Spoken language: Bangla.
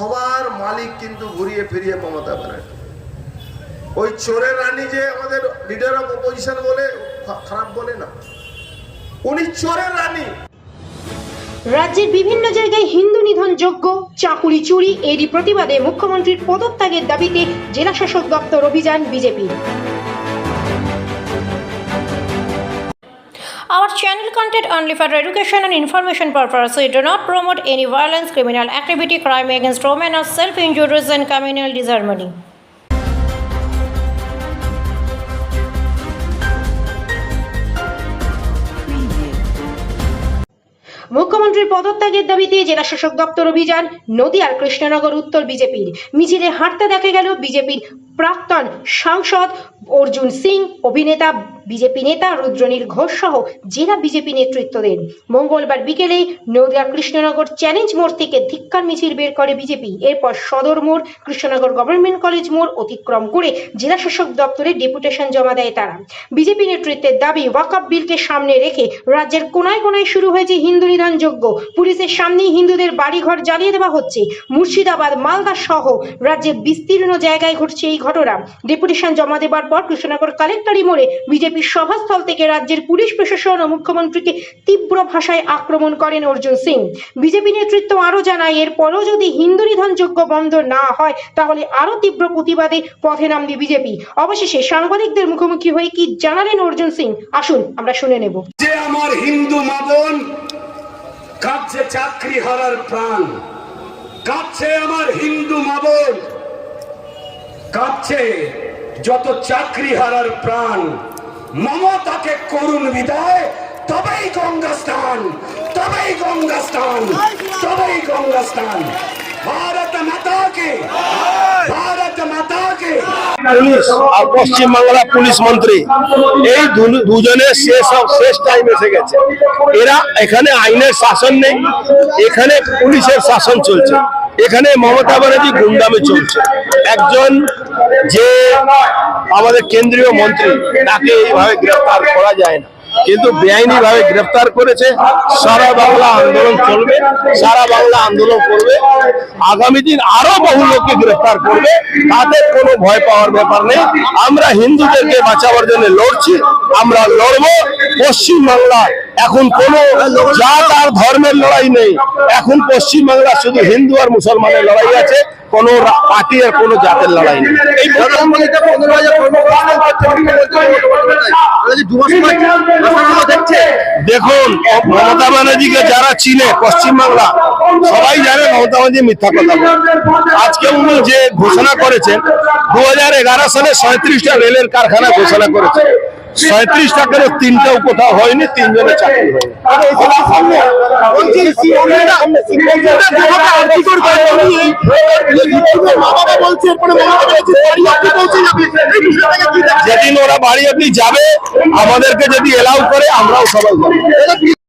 সবার মালিক কিন্তু ঘুরিয়ে ফিরিয়ে মমতা ব্যানার্জি। ওই চোরের রানী যে আমাদের লিডার অফ অপোজিশন বলে খারাপ বলে না। উনি চোরের রানী। রাজ্যের বিভিন্ন জায়গায় হিন্দু নিধন যোগ্য চাকুরি চুরি, এরই প্রতিবাদে মুখ্যমন্ত্রীর পদত্যাগের দাবিতে জেলা শাসক দপ্তর অভিযান BJP Our channel content only for education and information purpose. We do not promote any violence, criminal activity, crime against women, or self-injuries and communal disharmony. মুখ্যমন্ত্রীর পদত্যাগের দাবিতে জেলা শাসক দপ্তর অভিযান নদিয়ার কৃষ্ণনগর উত্তর বিজেপির মিছিলে হাঁটতে দেখা গেল বিজেপির প্রাক্তন সাংসদ অর্জুন সিং অভিনেতা বিজেপি নেতা রুদ্রনীল ঘোষ সহ জেলা বিজেপি নেতৃত্বদের মঙ্গলবার বিকেলে নদিয়ার কৃষ্ণনগর চ্যালেঞ্জ মোড় থেকে ধিক্কার মিছিল বের করে বিজেপি। এরপর সদর মোড়, কৃষ্ণনগর গভর্নমেন্ট কলেজ মোড় অতিক্রম করে জেলা শাসক দপ্তরে ডেপুটেশন জমা দেয় তারা। বিজেপি নেতৃত্বের দাবি, ওয়াকআপ বিলকে সামনে রেখে রাজ্যের কোনায় কোনায় শুরু হয়েছে হিন্দু নিধন যোগ্য পুলিশের সামনেই হিন্দুদের বাড়িঘর জ্বালিয়ে দেওয়া হচ্ছে। মুর্শিদাবাদ, মালদা সহ রাজ্যের বিস্তীর্ণ জায়গায় ঘটছে এই ঘটনা। ডেপুটেশন জমা দেবার পর কৃষ্ণনগর কালেক্টরি মোড়ে বিজেপির সভাস্থল থেকে রাজ্যের পুলিশ প্রশাসন ও মুখ্যমন্ত্রীকে তীব্র ভাষায় আক্রমণ করেন অর্জুন সিং। বিজেপি নেতৃত্ব আরও জানায়, এরপরও যদি হিন্দু নিধনযোগ্য বন্ধ না হয়, তাহলে আরও তীব্র প্রতিবাদে পথে নামবে বিজেপি। অবশেষে সাংবাদিকদের মুখোমুখি হয়ে কি জানালেন অর্জুন সিং? আসুন, আমরা শুনে নেব। যে আমার হিন্দু মাবন কাঁদছে চাকরি হারার প্রাণ। কাঁদছে আমার হিন্দু মাবন কাঁদছে যত চাকরি হারার প্রাণ। মমতাকে করুণ বিদায়, তবেই গঙ্গা স্নান, তবেই গঙ্গা স্নান, তবেই গঙ্গা স্নান। ভারত মাতাকে ভারত মাতাকে। পুলিশ আর পশ্চিমবাংলা পুলিশ মন্ত্রী, এই দুজনের শেষ শেষ টাইম এসে গেছে। এরা এখানে আইনের শাসন নেই, এখানে পুলিশের শাসন চলছে। এখানে মমতা ব্যানার্জি গুন্ডামি চলছে। একজন যে আমাদের কেন্দ্রীয় মন্ত্রী, তাকে এইভাবে গ্রেফতার করা যায় না। কিন্তু বেআইনি ভাবে গ্রেফতার করেছে, সারা বাংলা আন্দোলন চলবে, সারা বাংলা আন্দোলন করবে। আগামী দিন আরও বহু লোককে গ্রেফতার করবে তাদের কোনো ভয় পাওয়ার ব্যাপার নেই। আমরা হিন্দুদেরকে বাঁচাবার জন্য লড়ছি আমরা লড়বো পশ্চিম বাংলা এখন কোন জাত আর ধর্মের লড়াই নেই। এখন পশ্চিম বাংলা শুধু হিন্দু আর মুসলমানের লড়াই আছে কোন পার্টি আর কোন জাতের লড়াই নেই। দেখুন মমতা ব্যানার্জিকে যারা চিনে পশ্চিমবাংলা সবাই জানে মমতা ব্যানার্জি মিথ্যা কথা আজকে উনি যে ঘোষণা করেছেন দু হাজার এগারো সালে সাঁত্রিশটা রেলের কারখানা ঘোষণা করেছে। সাঁত্রিশ টাকার তিনটাও কোথাও হয়নি তিনজনের চাকরি যেদিন ওরা বাড়ি আপনি যাবে, আমাদেরকে যদি এলাউ করে, আমরাও সবাই